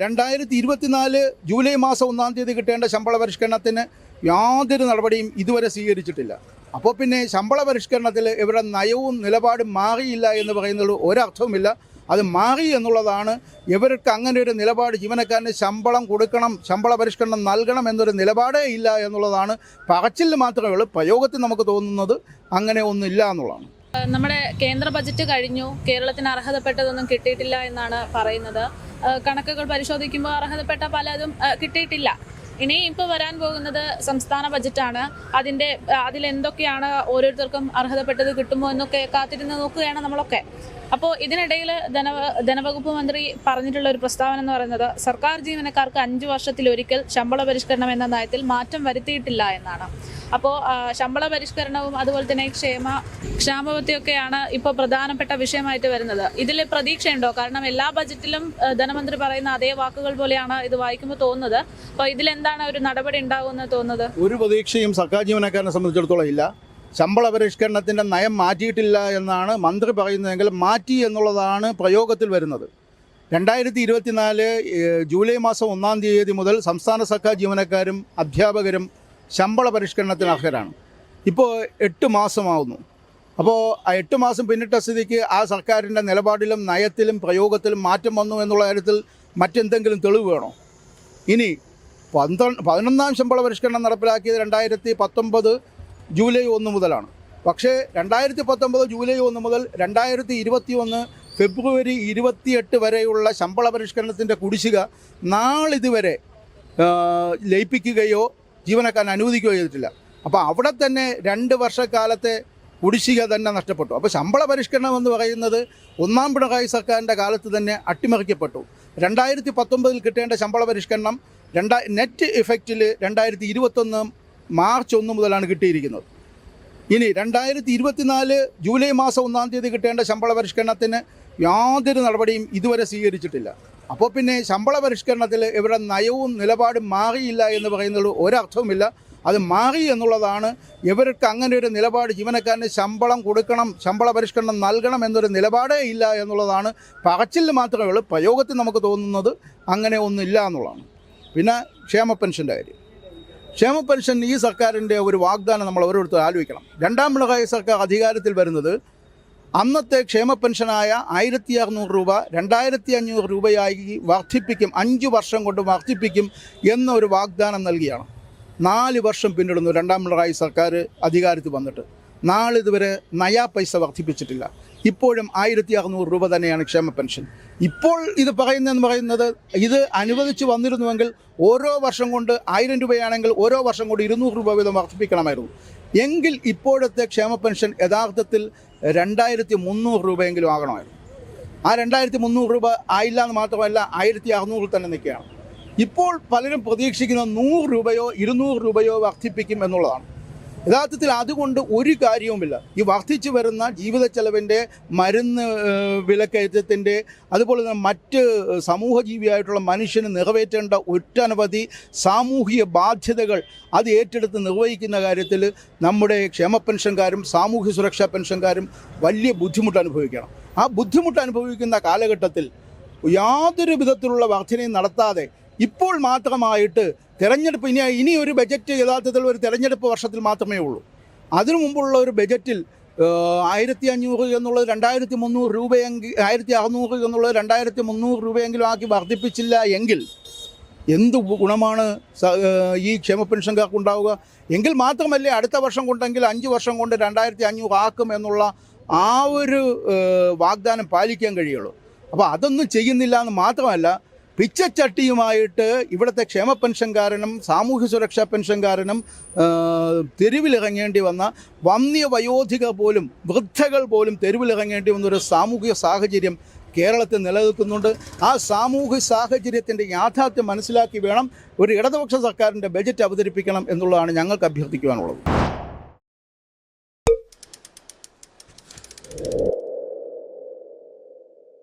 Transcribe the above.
രണ്ടായിരത്തി ഇരുപത്തിനാല് ജൂലൈ മാസം ഒന്നാം തീയതി കിട്ടേണ്ട ശമ്പള പരിഷ്കരണത്തിന് യാതൊരു നടപടിയും ഇതുവരെ സ്വീകരിച്ചിട്ടില്ല. അപ്പോൾ പിന്നെ ശമ്പള പരിഷ്കരണത്തിൽ ഇവരുടെ നയവും നിലപാടും മാറിയില്ല എന്ന് പറയുന്നത് ഒരർത്ഥവുമില്ല. അത് മാറി എന്നുള്ളതാണ് ഇവർക്ക് അങ്ങനെ ഒരു നിലപാട് ജീവനക്കാരന് ശമ്പളം കൊടുക്കണം ശമ്പള പരിഷ്കരണം നൽകണം എന്നൊരു നിലപാടേ ഇല്ല എന്നുള്ളതാണ് പറച്ചിൽ മാത്രമേ ഉള്ളൂ. പ്രയോഗത്തിൽ നമുക്ക് തോന്നുന്നത് അങ്ങനെ ഒന്നുമില്ല എന്നുള്ളതാണ്. നമ്മുടെ കേന്ദ്ര ബജറ്റ് കഴിഞ്ഞു. കേരളത്തിന് അർഹതപ്പെട്ടതൊന്നും കിട്ടിയിട്ടില്ല എന്നാണ് പറയുന്നത്. കണക്കുകൾ പരിശോധിക്കുമ്പോൾ അർഹതപ്പെട്ട പലതും കിട്ടിയിട്ടില്ല. ഇനി ഇപ്പോൾ വരാൻ പോകുന്നത് സംസ്ഥാന ബജറ്റാണ്. അതിന്റെ അതിലെന്തൊക്കെയാണ് ഓരോരുത്തർക്കും അർഹതപ്പെട്ടത് കിട്ടുമോ എന്നൊക്കെ കാത്തിരുന്ന് നോക്കുകയാണ് നമ്മളൊക്കെ. അപ്പോൾ ഇതിനിടയിൽ ധന ധനവകുപ്പ് മന്ത്രി പറഞ്ഞിട്ടുള്ള ഒരു പ്രസ്താവന എന്ന് പറയുന്നത് സർക്കാർ ജീവനക്കാർക്ക് അഞ്ച് വർഷത്തിലൊരിക്കൽ ശമ്പള പരിഷ്കരണം എന്ന നയത്തിൽ മാറ്റം വരുത്തിയിട്ടില്ല എന്നാണ്. അപ്പോൾ ശമ്പള പരിഷ്കരണവും അതുപോലെ തന്നെ ക്ഷേമ ക്ഷാമബത്തിയൊക്കെയാണ് ഇപ്പോൾ പ്രധാനപ്പെട്ട വിഷയമായിട്ട് വരുന്നത്. ഇതിൽ പ്രതീക്ഷയുണ്ടോ? കാരണം എല്ലാ ബജറ്റിലും ധനമന്ത്രി പറയുന്ന അതേ വാക്കുകൾ പോലെയാണ് ഇത് വായിക്കുമ്പോൾ തോന്നുന്നത്. അപ്പോൾ ഇതിലെന്താണ് ഒരു നടപടി ഉണ്ടാകുമെന്ന് തോന്നുന്നത്? ഒരു പ്രതീക്ഷയും സർക്കാർ ജീവനക്കാരനെ സംബന്ധിച്ചിടത്തോളം ഇല്ല. ശമ്പള പരിഷ്കരണത്തിന്റെ നയം മാറ്റിയിട്ടില്ല എന്നാണ് മന്ത്രി പറയുന്നതെങ്കിൽ മാറ്റി എന്നുള്ളതാണ് പ്രയോഗത്തിൽ വരുന്നത്. രണ്ടായിരത്തി ഇരുപത്തിനാല് ജൂലൈ മാസം ഒന്നാം തീയതി മുതൽ സംസ്ഥാന സർക്കാർ ജീവനക്കാരും അധ്യാപകരും ശമ്പള പരിഷ്കരണത്തിന് അർഹരാണ്. ഇപ്പോൾ എട്ട് മാസമാവുന്നു. അപ്പോൾ ആ എട്ട് മാസം പിന്നിട്ട സ്ഥിതിക്ക് ആ സർക്കാരിന്റെ നിലപാടിലും നയത്തിലും പ്രയോഗത്തിലും മാറ്റം വന്നു എന്നുള്ള കാര്യത്തിൽ മറ്റെന്തെങ്കിലും തെളിവ് വേണോ? ഇനി പന്ത്രണ്ട് പതിനൊന്നാം ശമ്പള പരിഷ്കരണം നടപ്പിലാക്കിയത് രണ്ടായിരത്തി പത്തൊമ്പത് ജൂലൈ ഒന്ന് മുതലാണ്. പക്ഷേ രണ്ടായിരത്തി പത്തൊമ്പത് ജൂലൈ ഒന്ന് മുതൽ രണ്ടായിരത്തി ഇരുപത്തി ഒന്ന് ഫെബ്രുവരി ഇരുപത്തിയെട്ട് വരെയുള്ള ശമ്പള പരിഷ്കരണത്തിന്റെ കുടിശ്ശിക നാളിതുവരെ ലയിപ്പിക്കുകയോ ജീവനക്കാരൻ അനുവദിക്കുകയോ ചെയ്തിട്ടില്ല. അപ്പോൾ അവിടെ തന്നെ രണ്ട് വർഷക്കാലത്തെ കുടിശ്ശിക തന്നെ നഷ്ടപ്പെട്ടു. അപ്പോൾ ശമ്പള പരിഷ്കരണം എന്ന് പറയുന്നത് ഒന്നാം പിണറായി സർക്കാരിന്റെ കാലത്ത് തന്നെ അട്ടിമറിക്കപ്പെട്ടു. രണ്ടായിരത്തി പത്തൊമ്പതിൽ കിട്ടേണ്ട ശമ്പള പരിഷ്കരണം രണ്ടാ നെറ്റ് ഇഫക്റ്റിൽ രണ്ടായിരത്തി ഇരുപത്തൊന്ന് മാർച്ച് ഒന്ന് മുതലാണ് കിട്ടിയിരിക്കുന്നത്. ഇനി രണ്ടായിരത്തി ഇരുപത്തിനാല് ജൂലൈ മാസം ഒന്നാം തീയതി കിട്ടേണ്ട ശമ്പള പരിഷ്കരണത്തിന് യാതൊരു നടപടിയും ഇതുവരെ സ്വീകരിച്ചിട്ടില്ല. അപ്പോൾ പിന്നെ ശമ്പള പരിഷ്കരണത്തിൽ ഇവരുടെ നയവും നിലപാടും മാറിയില്ല എന്ന് പറയുന്നത് ഒരർത്ഥവുമില്ല. അത് മാറി എന്നുള്ളതാണ് ഇവർക്ക് അങ്ങനെ ഒരു നിലപാട്. ജീവനക്കാരന് ശമ്പളം കൊടുക്കണം ശമ്പള പരിഷ്കരണം നൽകണം എന്നൊരു നിലപാടേ ഇല്ല എന്നുള്ളതാണ് പറച്ചിൽ മാത്രമേ ഉള്ളൂ. പ്രയോഗത്തിൽ നമുക്ക് തോന്നുന്നത് അങ്ങനെ ഒന്നുമില്ല എന്നുള്ളതാണ്. പിന്നെ ക്ഷേമ പെൻഷന്റെ കാര്യം. ക്ഷേമ പെൻഷൻ ഈ സർക്കാരിന്റെ ഒരു വാഗ്ദാനം നമ്മൾ ഓരോരുത്തർ ആലോചിക്കണം. രണ്ടാം പിണറായി സർക്കാർ അധികാരത്തിൽ വരുന്നത് അന്നത്തെ ക്ഷേമ പെൻഷനായ ആയിരത്തി അറുന്നൂറ് രൂപ രണ്ടായിരത്തി അഞ്ഞൂറ് രൂപയായി വർദ്ധിപ്പിക്കും അഞ്ച് വർഷം കൊണ്ട് വർദ്ധിപ്പിക്കും എന്നൊരു വാഗ്ദാനം നൽകിയാണ്. നാല് വർഷം പിന്നിടുന്നു രണ്ടാം പിണറായി സർക്കാർ അധികാരത്തിൽ വന്നിട്ട്. നാളിതുവരെ നയാ പൈസ വർദ്ധിപ്പിച്ചിട്ടില്ല. ഇപ്പോഴും ആയിരത്തി അറുന്നൂറ് രൂപ തന്നെയാണ് ക്ഷേമ പെൻഷൻ. ഇപ്പോൾ ഇത് പറയുന്നതെന്ന് പറയുന്നത് ഇത് അനുവദിച്ച് വന്നിരുന്നുവെങ്കിൽ ഓരോ വർഷം കൊണ്ട് ആയിരം രൂപയാണെങ്കിൽ ഓരോ വർഷം കൊണ്ട് ഇരുന്നൂറ് രൂപ വീതം വർദ്ധിപ്പിക്കണമായിരുന്നു. എങ്കിൽ ഇപ്പോഴത്തെ ക്ഷേമ പെൻഷൻ യഥാർത്ഥത്തിൽ രണ്ടായിരത്തി മുന്നൂറ് രൂപയെങ്കിലും ആകണമായിരുന്നു. ആ രണ്ടായിരത്തി മുന്നൂറ് രൂപ ആയില്ല എന്ന് മാത്രമല്ല ആയിരത്തി അറുന്നൂറിൽ തന്നെ നിൽക്കുകയാണ്. ഇപ്പോൾ പലരും പ്രതീക്ഷിക്കുന്ന നൂറ് രൂപയോ ഇരുന്നൂറ് രൂപയോ വർദ്ധിപ്പിക്കും എന്നുള്ളതാണ്. യഥാർത്ഥത്തിൽ അതുകൊണ്ട് ഒരു കാര്യവുമില്ല. ഈ വർദ്ധിച്ചു വരുന്ന ജീവിത ചെലവിന്റെ മരുന്ന് വിലക്കയറ്റത്തിന്റെ അതുപോലെ തന്നെ മറ്റ് സമൂഹജീവിയായിട്ടുള്ള മനുഷ്യന് നിറവേറ്റേണ്ട ഒട്ടനവധി സാമൂഹിക ബാധ്യതകൾ അത് ഏറ്റെടുത്ത് നിർവഹിക്കുന്ന കാര്യത്തിൽ നമ്മുടെ ക്ഷേമ പെൻഷൻകാരും സാമൂഹ്യ സുരക്ഷാ പെൻഷൻകാരും വലിയ ബുദ്ധിമുട്ട് അനുഭവിക്കണം. ആ ബുദ്ധിമുട്ട് അനുഭവിക്കുന്ന കാലഘട്ടത്തിൽ യാതൊരു വിധത്തിലുള്ള വർധനയും നടത്താതെ ഇപ്പോൾ മാത്രമായിട്ട് തിരഞ്ഞെടുപ്പ് ഇനി ഇനി ഒരു ബജറ്റ് യഥാർത്ഥത്തിൽ ഒരു തിരഞ്ഞെടുപ്പ് വർഷത്തിൽ മാത്രമേ ഉള്ളൂ. അതിനു മുമ്പുള്ള ഒരു ബജറ്റിൽ ആയിരത്തി അഞ്ഞൂറ് എന്നുള്ളത് രണ്ടായിരത്തി മുന്നൂറ് രൂപയെങ്കിൽ ആയിരത്തി അറുന്നൂറ് എന്നുള്ളത് രണ്ടായിരത്തി മുന്നൂറ് രൂപയെങ്കിലും ആക്കി വർദ്ധിപ്പിച്ചില്ല എങ്കിൽ എന്ത് ഗുണമാണ് ഈ ക്ഷേമ പെൻഷൻകാർക്ക് ഉണ്ടാവുക? എങ്കിൽ മാത്രമല്ലേ അടുത്ത വർഷം കൊണ്ടെങ്കിൽ അഞ്ച് വർഷം കൊണ്ട് രണ്ടായിരത്തി അഞ്ഞൂറ് ആക്കും എന്നുള്ള ആ ഒരു വാഗ്ദാനം പാലിക്കാൻ കഴിയുള്ളൂ. അപ്പോൾ അതൊന്നും ചെയ്യുന്നില്ല എന്ന് മാത്രമല്ല പിച്ചച്ചട്ടിയുമായിട്ട് ഇവിടുത്തെ ക്ഷേമ പെൻഷൻകാരനും സാമൂഹ്യ സുരക്ഷാ പെൻഷൻകാരനും കാരനും തെരുവിലിറങ്ങേണ്ടി വന്ന വന്യ വയോധിക പോലും വൃദ്ധകൾ പോലും തെരുവിലിറങ്ങേണ്ടി വന്നൊരു സാമൂഹിക സാഹചര്യം കേരളത്തിൽ നിലനിൽക്കുന്നുണ്ട്. ആ സാമൂഹിക സാഹചര്യത്തിന്റെ യാഥാർത്ഥ്യം മനസ്സിലാക്കി വേണം ഒരു ഇടതുപക്ഷ സർക്കാരിന്റെ ബജറ്റ് അവതരിപ്പിക്കണം എന്നുള്ളതാണ് ഞങ്ങൾക്ക് അഭ്യർത്ഥിക്കുവാനുള്ളത്.